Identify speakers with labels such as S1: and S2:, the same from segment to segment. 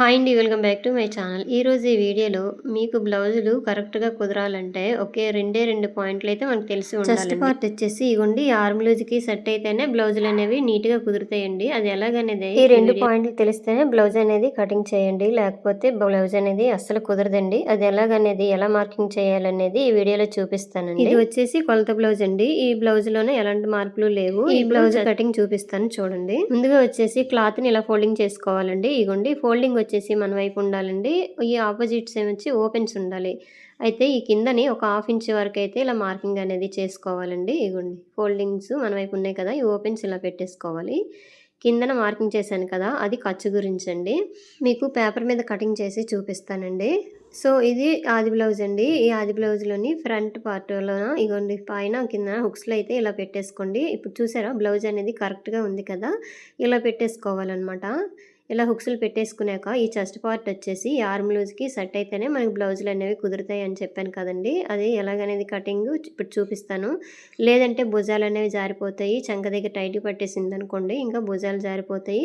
S1: Hi అండి welcome back to my channel. ఈరోజు ఈ వీడియోలో మీకు బ్లౌజులు కరెక్ట్గా కుదరాలంటే ఒకే రెండే రెండు పాయింట్లు అయితే మనకు తెలిసి ఉండాలి పార్ట్ వచ్చేసి ఇగోండి ఆర్మ్ లూజ్కి సెట్ అయితేనే బ్లౌజులు అనేవి నీట్గా కుదురుతాయండి. అది ఎలాగనేది ఈ రెండు పాయింట్లు తెలిస్తేనే బ్లౌజ్ అనేది కటింగ్ చేయండి లేకపోతే బ్లౌజ్ అనేది అస్సలు కుదరదండి. అది ఎలాగనేది ఎలా మార్కింగ్ చేయాలనేది ఈ వీడియోలో చూపిస్తానండి. ఇది వచ్చేసి కొలత బ్లౌజ్ అండి. ఈ బ్లౌజ్లోనే ఎలాంటి మార్పులు లేవు. ఈ బ్లౌజ్ కటింగ్ చూపిస్తాను చూడండి. ముందుగా వచ్చేసి క్లాత్ని ఇలా ఫోల్డింగ్ చేసుకోవాలండి. ఇగోండి ఫోల్డింగ్ వచ్చేసి మన వైపు ఉండాలండి. ఈ ఆపోజిట్ సేమ్ వచ్చి ఓపెన్స్ ఉండాలి. అయితే ఈ కిందని ఒక హాఫ్ ఇంచ్ వరకు అయితే ఇలా మార్కింగ్ అనేది చేసుకోవాలండి. ఇగోండి ఫోల్డింగ్స్ మన వైపు ఉన్నాయి కదా ఈ ఓపెన్స్ ఇలా పెట్టేసుకోవాలి. కిందన మార్కింగ్ చేశాను కదా అది ఖర్చు గురించి అండి మీకు పేపర్ మీద కటింగ్ చేసి చూపిస్తానండి. సో ఇది ఆది బ్లౌజ్ అండి. ఈ ఆది బ్లౌజ్లోని ఫ్రంట్ పార్ట్లోన ఇగోండి పైన కింద హుక్స్లో అయితే ఇలా పెట్టేసుకోండి. ఇప్పుడు చూసారా బ్లౌజ్ అనేది కరెక్ట్గా ఉంది కదా ఇలా పెట్టేసుకోవాలన్నమాట. ఇలా హుక్స్లు పెట్టేసుకున్నాక ఈ చెస్ట్ పార్ట్ వచ్చేసి ఈ ఆర్మ్ లూజ్కి సెట్ అయితేనే మనకి బ్లౌజులు అనేవి కుదురుతాయి అని చెప్పాను కదండి. అది ఎలాగనేది కటింగ్ ఇప్పుడు చూపిస్తాను. లేదంటే భుజాలు అనేవి జారిపోతాయి చంక దగ్గర టైట్ పట్టేసింది అనుకోండి ఇంకా భుజాలు జారిపోతాయి.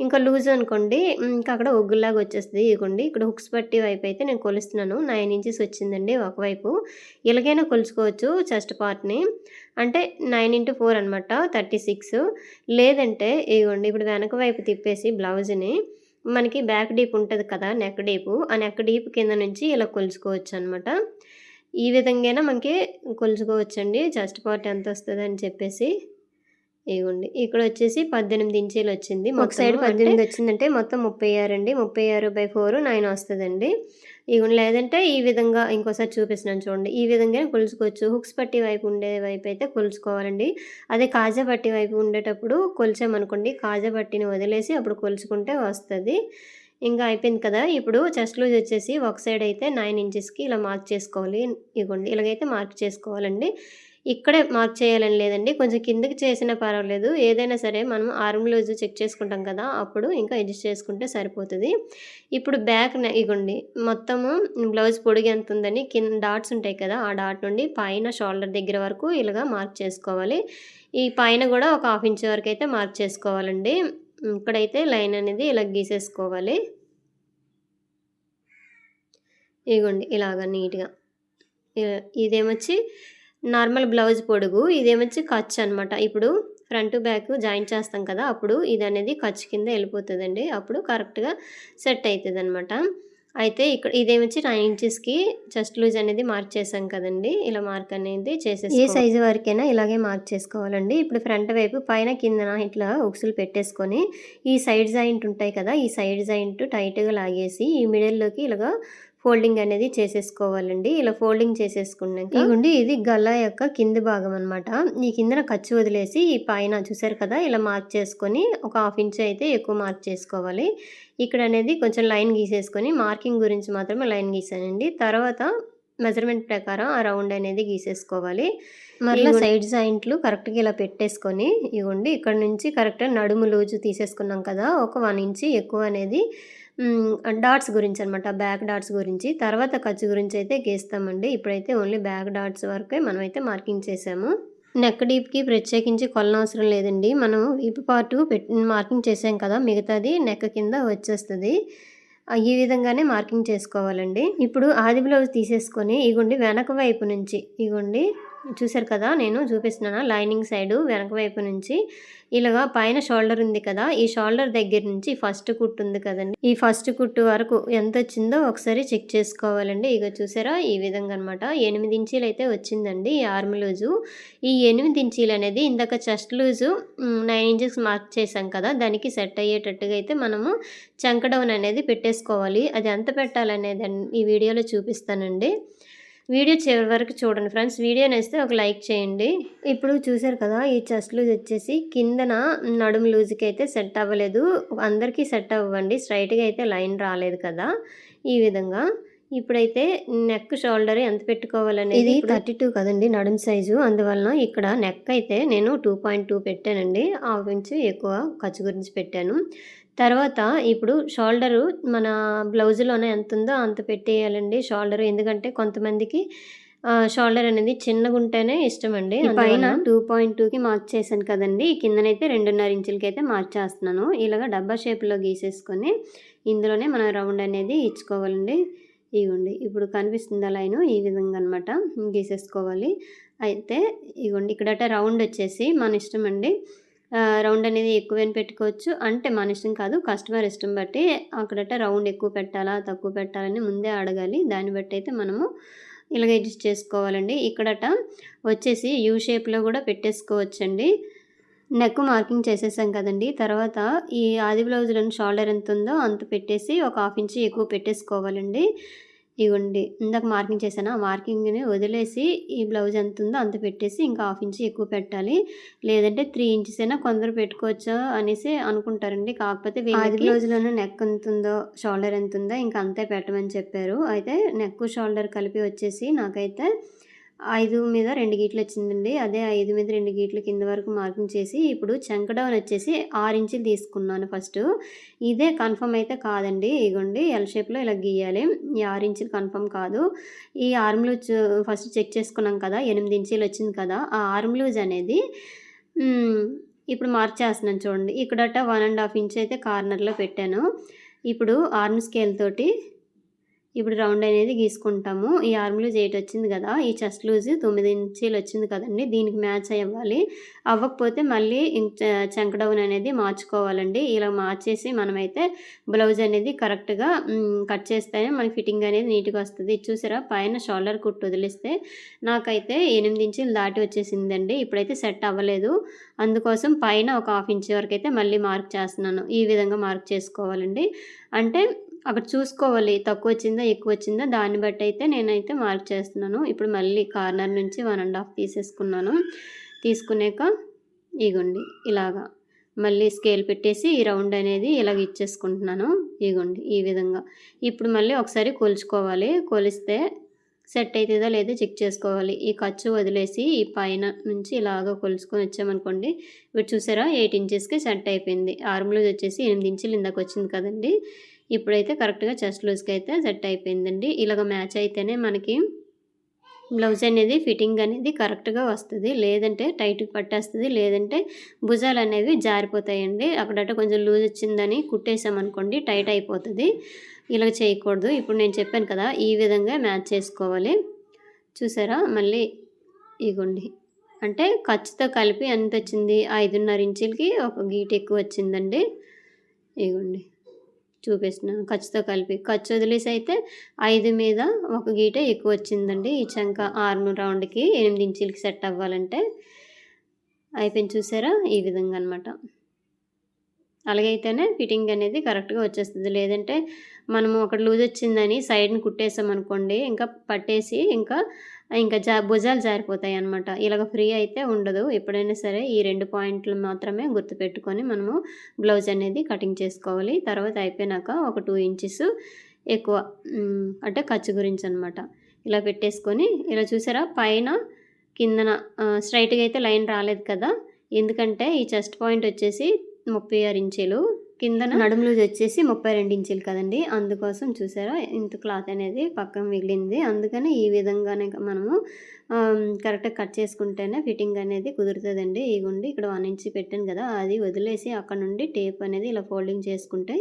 S1: ఇంకా లూజ్ అనుకోండి ఇంకా అక్కడ ఒగ్గులాగా వచ్చేస్తుంది. ఇదిగోండి ఇక్కడ హుక్స్ పట్టి వైపు అయితే నేను కొలుస్తున్నాను. నైన్ ఇంచెస్ వచ్చిందండి ఒకవైపు. ఇలాగైనా కొలుచుకోవచ్చు చెస్ట్ పార్ట్ని. అంటే నైన్ ఇంటూ ఫోర్ అనమాట థర్టీ సిక్స్. లేదంటే ఇదిగోండి ఇప్పుడు వెనక వైపు తిప్పేసి బ్లౌజ్ని మనకి బ్యాక్ డీప్ ఉంటుంది కదా నెక్ డీప్. ఆ నెక్ డీప్ కింద నుంచి ఇలా కొలుచుకోవచ్చు అనమాట ఈ విధంగా మనకి కొలుచుకోవచ్చండి. చెస్ట్ పార్ట్ ఎంత వస్తుంది అని చెప్పేసి. ఇవ్వండి. ఇక్కడ వచ్చేసి పద్దెనిమిది ఇంచీలు వచ్చింది ఒక సైడ్ పద్దెనిమిది వచ్చిందంటే మొత్తం ముప్పై ఆరు అండి ముప్పై ఆరు బై ఫోర్ నైన్ వస్తుందండి. ఇవ్వండి. లేదంటే ఈ విధంగా ఇంకోసారి చూపిస్తున్నాను చూడండి. ఈ విధంగా కొలుచుకోవచ్చు. హుక్స్ పట్టి వైపు ఉండే వైపు అయితే కొలుచుకోవాలండి. అదే కాజా పట్టి వైపు ఉండేటప్పుడు కొలిచామనుకోండి కాజా పట్టిని వదిలేసి అప్పుడు కొలుచుకుంటే వస్తుంది. ఇంకా అయిపోయింది కదా. ఇప్పుడు చెస్ట్ లూజ్ వచ్చేసి ఒక సైడ్ అయితే నైన్ ఇంచెస్కి ఇలా మార్క్ చేసుకోవాలి. ఇవ్వండి. ఇలాగైతే మార్క్ చేసుకోవాలండి. ఇక్కడే మార్క్ చేయాలని లేదండి. కొంచెం కిందకి చేసినా పర్వాలేదు. ఏదైనా సరే మనం ఆర్మ్ లూజ్ చెక్ చేసుకుంటాం కదా అప్పుడు ఇంకా అడ్జస్ట్ చేసుకుంటే సరిపోతుంది. ఇప్పుడు బ్యాక్ ఇగోండి. మొత్తము బ్లౌజ్ పొడిగి ఎంత ఉందని కింద డాట్స్ ఉంటాయి కదా ఆ డాట్ నుండి పైన షోల్డర్ దగ్గర వరకు ఇలాగా మార్క్ చేసుకోవాలి. ఈ పైన కూడా ఒక హాఫ్ ఇంచ్ వరకు అయితే మార్క్ చేసుకోవాలండి. ఇక్కడైతే లైన్ అనేది ఇలా గీసేసుకోవాలి. ఇగోండి ఇలాగ నీట్గా. ఇదేమొచ్చి నార్మల్ బ్లౌజ్ పొడుగు ఇదేమొచ్చి ఖర్చు అనమాట ఇప్పుడు ఫ్రంట్ బ్యాక్ జాయిన్ చేస్తాం కదా అప్పుడు ఇది అనేది ఖర్చు కింద వెళ్ళిపోతుందండి. అప్పుడు కరెక్ట్గా సెట్ అవుతుంది అనమాట అయితే ఇక్కడ ఇదేమొచ్చి నైన్ ఇంచెస్కి చెస్ట్ లూజ్ అనేది మార్క్ చేసాం కదండి. ఇలా మార్క్ అనేది చేసే ఏ సైజు వరకైనా ఇలాగే మార్క్ చేసుకోవాలండి. ఇప్పుడు ఫ్రంట్ వైపు పైన కిందన ఇట్లా ఉక్సులు పెట్టేసుకొని ఈ సైడ్ జాయింట్ ఉంటాయి కదా ఈ సైడ్ జాయింట్ టైట్గా లాగేసి ఈ మిడిల్లోకి ఇలాగా ఫోల్డింగ్ అనేది చేసేసుకోవాలండి. ఇలా ఫోల్డింగ్ చేసేసుకున్నాక ఇవ్వండి ఇది గల్లా యొక్క కింది భాగం అనమాట ఈ కిందన ఖర్చు వదిలేసి ఈ పైన చూసారు కదా ఇలా మార్క్ చేసుకొని ఒక హాఫ్ ఇంచ్ అయితే ఎక్కువ మార్క్ చేసుకోవాలి. ఇక్కడ అనేది కొంచెం లైన్ గీసేసుకొని మార్కింగ్ గురించి మాత్రమే లైన్ గీసానండి. తర్వాత మెజర్మెంట్ ప్రకారం ఆ రౌండ్ అనేది గీసేసుకోవాలి. మళ్ళీ సైడ్ జాయింట్లు కరెక్ట్గా ఇలా పెట్టేసుకొని ఇవ్వండి ఇక్కడ నుంచి కరెక్ట్ నడుము లూజు తీసేసుకున్నాం కదా ఒక వన్ ఇంచ్ ఎక్కువ అనేది డాట్స్ గురించి అనమాట బ్యాక్ డాట్స్ గురించి. తర్వాత ఖర్చు గురించి అయితే గీస్తామండి. ఇప్పుడైతే ఓన్లీ బ్యాక్ డాట్స్ వరకే మనమైతే మార్కింగ్ చేసాము. నెక్ డీప్కి ప్రత్యేకించి కొలనవసరం లేదండి. మనం ఇప్పు పాటు మార్కింగ్ చేసాం కదా మిగతాది నెక్ కింద వచ్చేస్తుంది. ఈ విధంగానే మార్కింగ్ చేసుకోవాలండి. ఇప్పుడు ఆది బ్లౌజ్ తీసేసుకొని ఇగుండి వెనక వైపు నుంచి ఇగుండి చూసారు కదా నేను చూపిస్తున్నాను? లైనింగ్ సైడు వెనక వైపు నుంచి. ఇలాగా పైన షోల్డర్ ఉంది కదా ఈ షోల్డర్ దగ్గర నుంచి ఫస్ట్ కుట్టు ఉంది కదండి. ఈ ఫస్ట్ కుట్టు వరకు ఎంత వచ్చిందో ఒకసారి చెక్ చేసుకోవాలండి. ఇక చూసారా? ఈ విధంగా అనమాట ఎనిమిది ఇంచీలు అయితే వచ్చిందండి ఈ ఆర్మ్ లూజు. ఈ ఎనిమిది ఇంచీలు అనేది ఇందాక chest loose nine inches mark చేసాం కదా దానికి సెట్ అయ్యేటట్టుగా అయితే మనము చంకడౌన్ అనేది పెట్టేసుకోవాలి. అది ఎంత పెట్టాలనేది ఈ వీడియోలో చూపిస్తానండి. వీడియో చివరి వరకు చూడండి ఫ్రెండ్స్. వీడియో నేస్తే ఒక లైక్ చేయండి. ఇప్పుడు చూసారు కదా ఈ చెస్ట్ లూజ్ వచ్చేసి కిందన నడుము లూజ్కి అయితే సెట్ అవ్వలేదు. అందరికీ సెట్ అవ్వండి. స్ట్రైట్గా అయితే లైన్ రాలేదు కదా ఈ విధంగా. ఇప్పుడైతే నెక్ షోల్డర్ ఎంత పెట్టుకోవాలనేది ఇది థర్టీ టూ కదండి నడుము సైజు అందువలన ఇక్కడ నెక్ అయితే నేను టూ పాయింట్ టూ పెట్టానండి. హాఫ్ ఇంచ్ ఎక్కువ ఖర్చు గురించి పెట్టాను. తర్వాత ఇప్పుడు షోల్డరు మన బ్లౌజ్లోనే ఎంత ఉందో అంత పెట్టేయాలండి షోల్డరు ఎందుకంటే కొంతమందికి
S2: షోల్డర్ అనేది చిన్నగా ఉంటేనే ఇష్టం అండి పైన టూ పాయింట్ టూకి మార్క్ చేశాను కదండి. కిందనైతే రెండున్నర ఇంచులకి అయితే మార్క్ చేస్తున్నాను. ఇలాగ డబ్బా షేప్లో గీసేసుకొని ఇందులోనే మనం రౌండ్ అనేది ఇచ్చుకోవాలండి. ఇగోండి ఇప్పుడు కనిపిస్తుంది లైన్ ఈ విధంగా అనమాట గీసేసుకోవాలి. అయితే ఇగోండి ఇక్కడట రౌండ్ వచ్చేసి మన ఇష్టం అండి. రౌండ్ అనేది ఎక్కువైనా పెట్టుకోవచ్చు. అంటే మన ఇష్టం కాదు కస్టమర్ ఇష్టం బట్టి అక్కడట రౌండ్ ఎక్కువ పెట్టాలా తక్కువ పెట్టాలని ముందే అడగాలి. దాన్ని బట్టి అయితే మనము ఇలాగ అడ్జస్ట్ చేసుకోవాలండి. ఇక్కడట వచ్చేసి యూ షేప్లో కూడా పెట్టేసుకోవచ్చండి. నెక్ మార్కింగ్ చేసేసాం కదండి. తర్వాత ఈ ఆది బ్లౌజ్లోని షోల్డర్ ఎంత ఉందో అంత పెట్టేసి ఒక హాఫ్ ఇంచ్ ఎక్కువ పెట్టేసుకోవాలండి. ఇవ్వండి ఇందాక మార్కింగ్ చేశాను? ఆ మార్కింగ్ని వదిలేసి ఈ బ్లౌజ్ ఎంత ఉందో అంత పెట్టేసి ఇంకా హాఫ్ ఇంచ్ ఎక్కువ పెట్టాలి. లేదంటే త్రీ ఇంచెస్ అయినా కొందరు పెట్టుకోవచ్చు అనేసి అనుకుంటారండి. కాకపోతే ఆది బ్లౌజ్లోనే నెక్ ఎంత ఉందో షోల్డర్ ఎంత ఉందో ఇంకా అంతే పెట్టమని చెప్పారు. అయితే నెక్ షోల్డర్ కలిపి వచ్చేసి నాకైతే ఐదు మీద రెండు గీట్లు వచ్చిందండి. అదే ఐదు మీద రెండు గీట్లు కింద వరకు మార్కింగ్ చేసి ఇప్పుడు చంక డౌన్ వచ్చేసి ఆరు ఇంచులు తీసుకున్నాను ఫస్ట్. ఇదే కన్ఫర్మ్ అయితే కాదండి. ఇగోండి ఎల్ షేప్లో ఇలా గీయాలి. ఈ ఆరు ఇంచులు కన్ఫర్మ్ కాదు. ఈ ఆర్మ్ లూజ్ ఫస్ట్ చెక్ చేసుకున్నాం కదా ఎనిమిది ఇంచులు వచ్చింది కదా ఆ ఆర్మ్ లూజ్ అనేది ఇప్పుడు మార్చేస్తున్నాను చూడండి. ఇక్కడట వన్ అండ్ హాఫ్ ఇంచ్ అయితే కార్నర్లో పెట్టాను. ఇప్పుడు ఆర్మ్ స్కేల్ తోటి ఇప్పుడు రౌండ్ అనేది గీసుకుంటాము. ఈ ఆర్మ్ లూజ్ ఎయిట్ వచ్చింది కదా ఈ చెస్ట్ లూజ్ తొమ్మిది ఇంచీలు వచ్చింది కదండి దీనికి మ్యాచ్ అవ్వాలి అవ్వకపోతే మళ్ళీ చెంక డౌన్ అనేది మార్చుకోవాలండి. ఇలా మార్చేసి మనమైతే బ్లౌజ్ అనేది కరెక్ట్గా కట్ చేస్తేనే మనకి ఫిట్టింగ్ అనేది నీట్గా వస్తుంది. చూసారా పైన షోల్డర్ కుట్టు వదిలిస్తే నాకైతే ఎనిమిది ఇంచులు దాటి వచ్చేసిందండి. ఇప్పుడైతే సెట్ అవ్వలేదు. అందుకోసం పైన ఒక హాఫ్ ఇంచ్ వరకు అయితే మళ్ళీ మార్క్ చేస్తున్నాను. ఈ విధంగా మార్క్ చేసుకోవాలండి. అంటే అక్కడ చూసుకోవాలి. తక్కువ వచ్చిందా ఎక్కువ వచ్చిందా దాన్ని బట్టి అయితే నేనైతే మార్క్ చేస్తున్నాను. ఇప్పుడు మళ్ళీ కార్నర్ నుంచి వన్ అండ్ హాఫ్ తీసేసుకున్నాను. తీసుకున్నాక ఇగోండి ఇలాగా. మళ్ళీ స్కేల్ పెట్టేసి ఈ రౌండ్ అనేది ఇలాగ ఇచ్చేసుకుంటున్నాను. ఇగోండి ఈ విధంగా. ఇప్పుడు మళ్ళీ ఒకసారి కొలుచుకోవాలి. కొలిస్తే సెట్ అవుతుందా లేదా చెక్ చేసుకోవాలి. ఈ ఖర్చు వదిలేసి ఈ పైన నుంచి ఇలాగ కొలుచుకొని వచ్చామనుకోండి. ఇప్పుడు చూసారా ఎయిట్ ఇంచెస్కి సెట్ అయిపోయింది. ఆర్మ్లో వచ్చేసి ఎనిమిది ఇంచులు ఇందాక వచ్చింది కదండి. ఇప్పుడైతే కరెక్ట్గా చెస్ట్ లూజ్కి అయితే సెట్ అయిపోయిందండి. ఇలాగ మ్యాచ్ అయితేనే మనకి బ్లౌజ్ అనేది ఫిట్టింగ్ అనేది కరెక్ట్గా వస్తుంది. లేదంటే టైట్గా పట్టేస్తుంది. లేదంటే భుజాలు అనేవి జారిపోతాయండి. అక్కడట కొంచెం లూజ్ వచ్చిందని కుట్టేసామనుకోండి టైట్ అయిపోతుంది. ఇలా చేయకూడదు. ఇప్పుడు నేను చెప్పాను కదా ఈ విధంగా మ్యాచ్ చేసుకోవాలి. చూసారా? మళ్ళీ ఇగోండి. అంటే ఖర్చుతో కలిపి ఎంత వచ్చింది? ఐదున్నర ఇంచులకి ఒక గీట్ ఎక్కువ వచ్చిందండి. ఇగోండి. చూపిస్తున్నాను. ఖర్చుతో కలిపి. ఖర్చు వదిలేసి అయితే ఐదు మీద ఒక గీట ఎక్కువ వచ్చిందండి. ఈ చంక ఆరు రౌండ్కి ఎనిమిది ఇంచులకి సెట్ అవ్వాలంటే అయిపోయింది చూసారా? ఈ విధంగా అనమాట అలాగైతేనే ఫిట్టింగ్ అనేది కరెక్ట్గా వచ్చేస్తుంది. లేదంటే మనము అక్కడ లూజ్ వచ్చిందని సైడ్ని కుట్టేసాం అనుకోండి ఇంకా పట్టేసి ఇంకా ఇంకా జా భుజాలు జారిపోతాయి అనమాట ఇలాగ ఫ్రీ అయితే ఉండదు. ఎప్పుడైనా సరే ఈ రెండు పాయింట్లు మాత్రమే గుర్తుపెట్టుకొని మనము బ్లౌజ్ అనేది కటింగ్ చేసుకోవాలి. తర్వాత అయిపోయినాక ఒక టూ ఇంచెస్ ఎక్కువ అంటే ఖర్చు గురించి అనమాట ఇలా పెట్టేసుకొని ఇలా చూసారా? పైన కిందన స్ట్రైట్గా అయితే లైన్ రాలేదు కదా? ఎందుకంటే ఈ చెస్ట్ పాయింట్ వచ్చేసి ముప్పై ఆరు ఇంచీలు కింద నడుము లూజ్ వచ్చేసి ముప్పై రెండు ఇంచులు కదండి. అందుకోసం చూసారా ఇంత క్లాత్ అనేది పక్కన మిగిలింది. అందుకని ఈ విధంగానే మనము కరెక్ట్గా కట్ చేసుకుంటేనే ఫిట్టింగ్ అనేది కుదురుతుందండి. ఇగుండి ఇక్కడ వన్ ఇంచ్ పెట్టాను కదా అది వదిలేసి అక్కడ నుండి టేప్ అనేది ఇలా ఫోల్డింగ్ చేసుకుంటే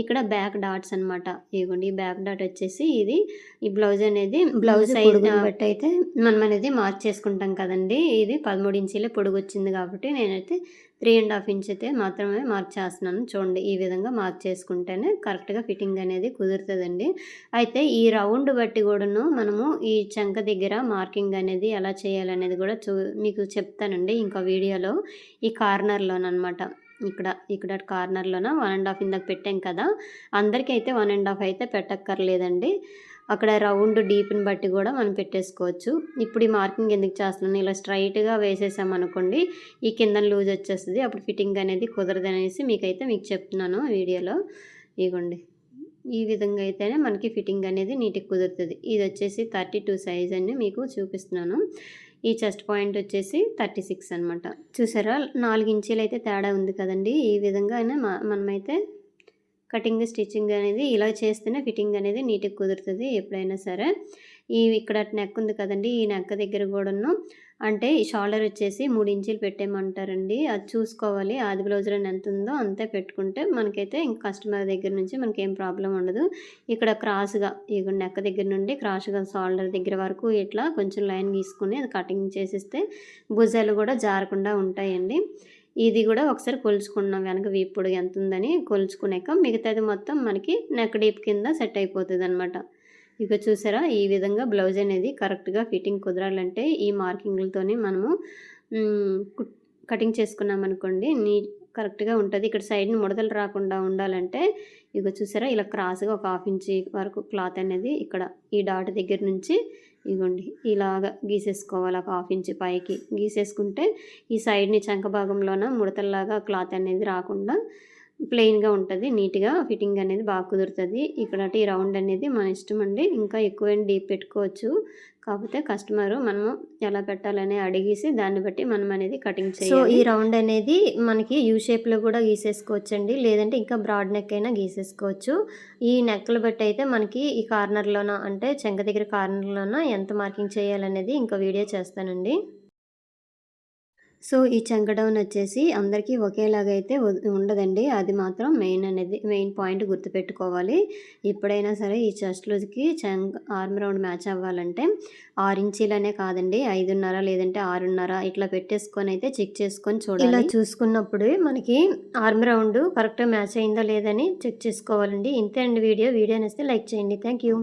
S2: ఇక్కడ బ్యాక్ డాట్స్ అనమాట ఇగోండి ఈ బ్యాక్ డాట్ వచ్చేసి ఇది ఈ బ్లౌజ్ అనేది బ్లౌజ్ సైజ్ బట్టి అయితే మనం అనేది మార్క్ చేసుకుంటాం కదండి. ఇది పదమూడు ఇంచీలే పొడుగు వచ్చింది కాబట్టి నేనైతే త్రీ అండ్ హాఫ్ ఇంచ్ అయితే మాత్రమే మార్క్ చేస్తున్నాను. చూడండి ఈ విధంగా మార్క్ చేసుకుంటేనే కరెక్ట్గా ఫిట్టింగ్ అనేది కుదురుతుందండి. అయితే ఈ రౌండ్ బట్టి కూడాను మనము ఈ చంక దగ్గర మార్కింగ్ అనేది ఎలా చేయాలనేది కూడా చూ మీకు చెప్తానండి ఇంకా వీడియోలో. ఈ కార్నర్లోనమాట ఇక్కడ ఇక్కడ కార్నర్లోన వన్ అండ్ హాఫ్ ఇందాక పెట్టాం కదా. అందరికీ అయితే వన్ అండ్ హాఫ్ అయితే పెట్టక్కర్లేదండి. అక్కడ రౌండ్ డీప్ని బట్టి కూడా మనం పెట్టేసుకోవచ్చు. ఇప్పుడు ఈ మార్కింగ్ ఎందుకు చేస్తున్నాను? ఇలా స్ట్రైట్గా వేసేసామనుకోండి ఈ కింద లూజ్ వచ్చేస్తుంది. అప్పుడు ఫిట్టింగ్ అనేది కుదరదు అనేసి మీకైతే మీకు చెప్తున్నాను వీడియోలో. ఇగోండి. ఈ విధంగా అయితేనే మనకి ఫిట్టింగ్ అనేది నీట్గా కుదురుతుంది. ఇది వచ్చేసి థర్టీ టూ సైజ్ అని మీకు చూపిస్తున్నాను. ఈ చెస్ట్ పాయింట్ వచ్చేసి థర్టీ సిక్స్ అనమాట చూసారా? నాలుగు ఇంచీలు అయితే తేడా ఉంది కదండి. ఈ విధంగా మనమైతే కటింగ్ స్టిచ్చింగ్ అనేది ఇలా చేస్తేనే ఫిట్టింగ్ అనేది నీట్గా కుదురుతుంది ఎప్పుడైనా సరే. ఈ ఇక్కడ నెక్ ఉంది కదండి ఈ నెక్ దగ్గర కూడాను. అంటే ఈ షోల్డర్ వచ్చేసి మూడు ఇంచులు పెట్టేయమంటారండి. అది చూసుకోవాలి ఆది బ్లౌజ్లో ఎంత ఉందో అంతే పెట్టుకుంటే మనకైతే ఇంక కస్టమర్ దగ్గర నుంచి మనకి ఏం ప్రాబ్లం ఉండదు. ఇక్కడ క్రాస్గా ఈ నెక్ దగ్గర నుండి క్రాస్గా షోల్డర్ దగ్గర వరకు ఇట్లా కొంచెం లైన్ గీసుకుని అది కటింగ్ చేసిస్తే భుజాలు కూడా జారకుండా ఉంటాయండి. ఇది కూడా ఒకసారి కొలుచుకున్నాం వెనక వీపు పొడుగు ఎంత ఉందని కొలుచుకున్నాక మిగతాది మొత్తం మనకి నెక్ డీప్ కింద సెట్ అయిపోతుంది అనమాట ఇక చూసారా? ఈ విధంగా బ్లౌజ్ అనేది కరెక్ట్గా ఫిట్టింగ్ కుదరాలంటే ఈ మార్కింగ్లతోనే మనము కటింగ్ చేసుకున్నాం అనుకోండి నీ కరెక్ట్గా ఉంటుంది. ఇక్కడ సైడ్ని ముడతలు రాకుండా ఉండాలంటే ఇక చూసారా? ఇలా క్రాస్గా ఒక హాఫ్ ఇంచ్ వరకు క్లాత్ అనేది ఇక్కడ ఈ డాట్ దగ్గర నుంచి ఇగోండి ఇలాగ గీసేసుకోవాలి ఒక హాఫ్ ఇంచ్ పైకి. గీసేసుకుంటే ఈ సైడ్ని చంక భాగంలోన ముడతల్లాగా క్లాత్ అనేది రాకుండా ప్లెయిన్గా ఉంటుంది. నీట్గా ఫిట్టింగ్ అనేది బాగా కుదురుతుంది. ఇక్కడ ఈ రౌండ్ అనేది మన ఇష్టం అండి. ఇంకా ఎక్కువ డీప్ పెట్టుకోవచ్చు. కాకపోతే కస్టమర్ మనము ఎలా పెట్టాలని అడిగేసి దాన్ని బట్టి మనం అనేది కటింగ్ చేయాలి సో ఈ రౌండ్ అనేది మనకి యూ షేప్లో కూడా గీసేసుకోవచ్చు అండి లేదంటే ఇంకా బ్రాడ్ నెక్ అయినా గీసేసుకోవచ్చు. ఈ నెక్లు బట్టి అయితే మనకి ఈ కార్నర్లోన అంటే చెంక దగ్గర కార్నర్లోన ఎంత మార్కింగ్ చేయాలనేది ఇంకా వీడియో చేస్తానండి. సో ఈ చంకడౌన్ వచ్చేసి అందరికీ ఒకేలాగా అయితే ఉండదండి. అది మాత్రం మెయిన్ అనేది మెయిన్ పాయింట్ గుర్తుపెట్టుకోవాలి. ఎప్పుడైనా సరే ఈ చెస్ట్ లూజ్కి చంక్ ఆర్మ్ రౌండ్ మ్యాచ్ అవ్వాలంటే ఆరు ఇంచీలనే కాదండి. ఐదున్నర లేదంటే ఆరున్నర ఇట్లా పెట్టేసుకొని అయితే చెక్ చేసుకొని చూడాలి. ఇలా చూసుకున్నప్పుడు మనకి ఆర్మ్ రౌండ్ కరెక్ట్గా మ్యాచ్ అయిందా లేదని చెక్ చేసుకోవాలండి. ఇంతే అండి వీడియో. వీడియో నేస్తే లైక్ చేయండి. Thank you.